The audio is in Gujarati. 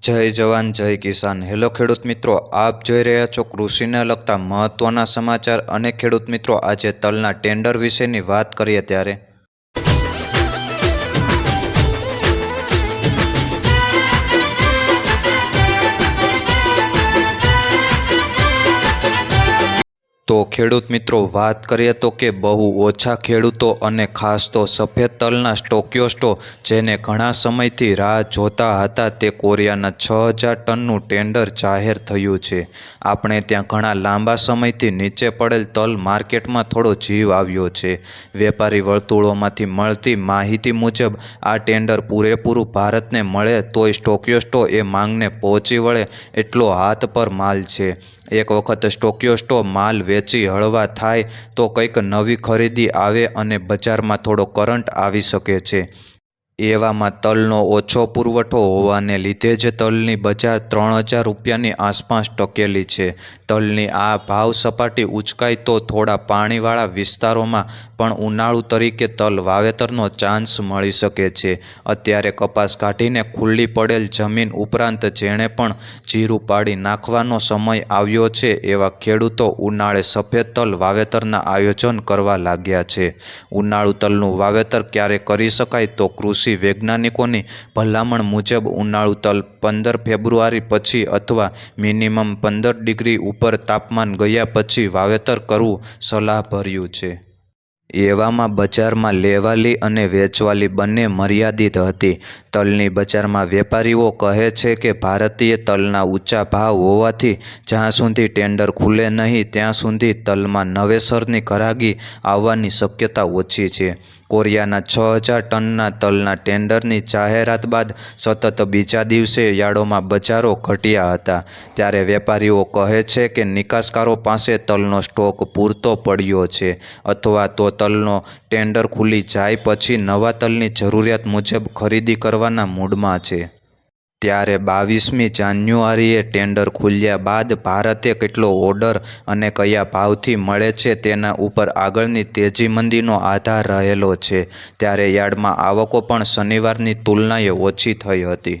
જય જવાન, જય કિસાન. હેલો ખેડૂત મિત્રો, આપ જોઈ રહ્યા છો કૃષિને લગતા મહત્ત્વના સમાચાર. અને ખેડૂત મિત્રો, આજે તલના ટેન્ડર વિશેની વાત કરીએ ત્યારે તો ખેડૂત મિત્રો, વાત કરીએ તો કે બહુ ઓછા ખેડૂતો અને ખાસ તો સફેદ તલના સ્ટોક્યોસ્ટો, જેને ઘણા સમયથી રાહ જોતા હતા, તે કોરિયાના છ હજાર ટનનું ટેન્ડર જાહેર થયું છે. આપણે ત્યાં ઘણા લાંબા સમયથી નીચે પડેલ તલ માર્કેટમાં થોડો જીવ આવ્યો છે. વેપારી વર્તુળોમાંથી મળતી માહિતી મુજબ, આ ટેન્ડર પૂરેપૂરું ભારતને મળે તોય સ્ટોક્યોસ્ટો એ માંગને પહોંચી વળે એટલો હાથ પર માલ છે. એક વખત સ્ટોક્યોસ્ટો માલ વેચી હળવા થાય તો કંઈક નવી ખરીદી આવે અને બજારમાં થોડો કરંટ આવી શકે છે. એવામાં તલનો ઓછો પુરવઠો હોવાને લીધે જ તલની બજાર ત્રણ હજાર રૂપિયાની આસપાસ ટકેલી છે. તલની આ ભાવ સપાટી ઉચકાય તો થોડા પાણીવાળા વિસ્તારોમાં પણ ઉનાળુ તરીકે તલ વાવેતરનો ચાન્સ મળી શકે છે. અત્યારે કપાસ કાઢીને ખુલ્લી પડેલ જમીન ઉપરાંત જેણે પણ જીરું પાડી નાખવાનો સમય આવ્યો છે એવા ખેડૂતો ઉનાળે સફેદ તલ વાવેતરના આયોજન કરવા લાગ્યા છે. ઉનાળુ તલનું વાવેતર ક્યારે કરી શકાય તો કૃષિ વૈજ્ઞાનિકોની ભલામણ મુજબ ઉનાળુ તલ પંદર ફેબ્રુઆરી પછી અથવા મિનિમમ પંદર ડિગ્રી ઉપર તાપમાન ગયા પછી વાવેતર કરવું સલાહભર્યું છે. એવામાં બજારમાં લેવાલી અને વેચવાલી બંને મર્યાદિત હતી. તલની બજારમાં વેપારીઓ કહે છે કે ભારતીય તલના ઊંચા ભાવ હોવાથી જ્યાં સુધી ટેન્ડર ખુલે નહીં, ત્યાં સુધી તલમાં નવેસરની ઘરાગી આવવાની શક્યતા ઓછી છે. કોરિયાના છ હજાર ટનના તલના ટેન્ડરની જાહેરાત બાદ સતત બીજા દિવસે યાર્ડોમાં બજારો ઘટ્યા હતા. ત્યારે વેપારીઓ કહે છે કે નિકાસકારો પાસે તલનો સ્ટોક પૂરતો પડ્યો છે અથવા તો તલનો ટેન્ડર ખુલી જાય પછી નવા તલની જરૂરિયાત મુજબ ખરીદી કરવાના મૂડમાં છે. ત્યારે બાવીસમી જાન્યુઆરીએ ટેન્ડર ખુલ્યા બાદ ભારતે કેટલો ઓર્ડર અને કયા ભાવથી મળે છે તેના ઉપર આગળની તેજી મંદીનો આધાર રહેલો છે. ત્યારે યાર્ડમાં આવકો પણ શનિવારની તુલનાએ ઓછી થઈ હતી.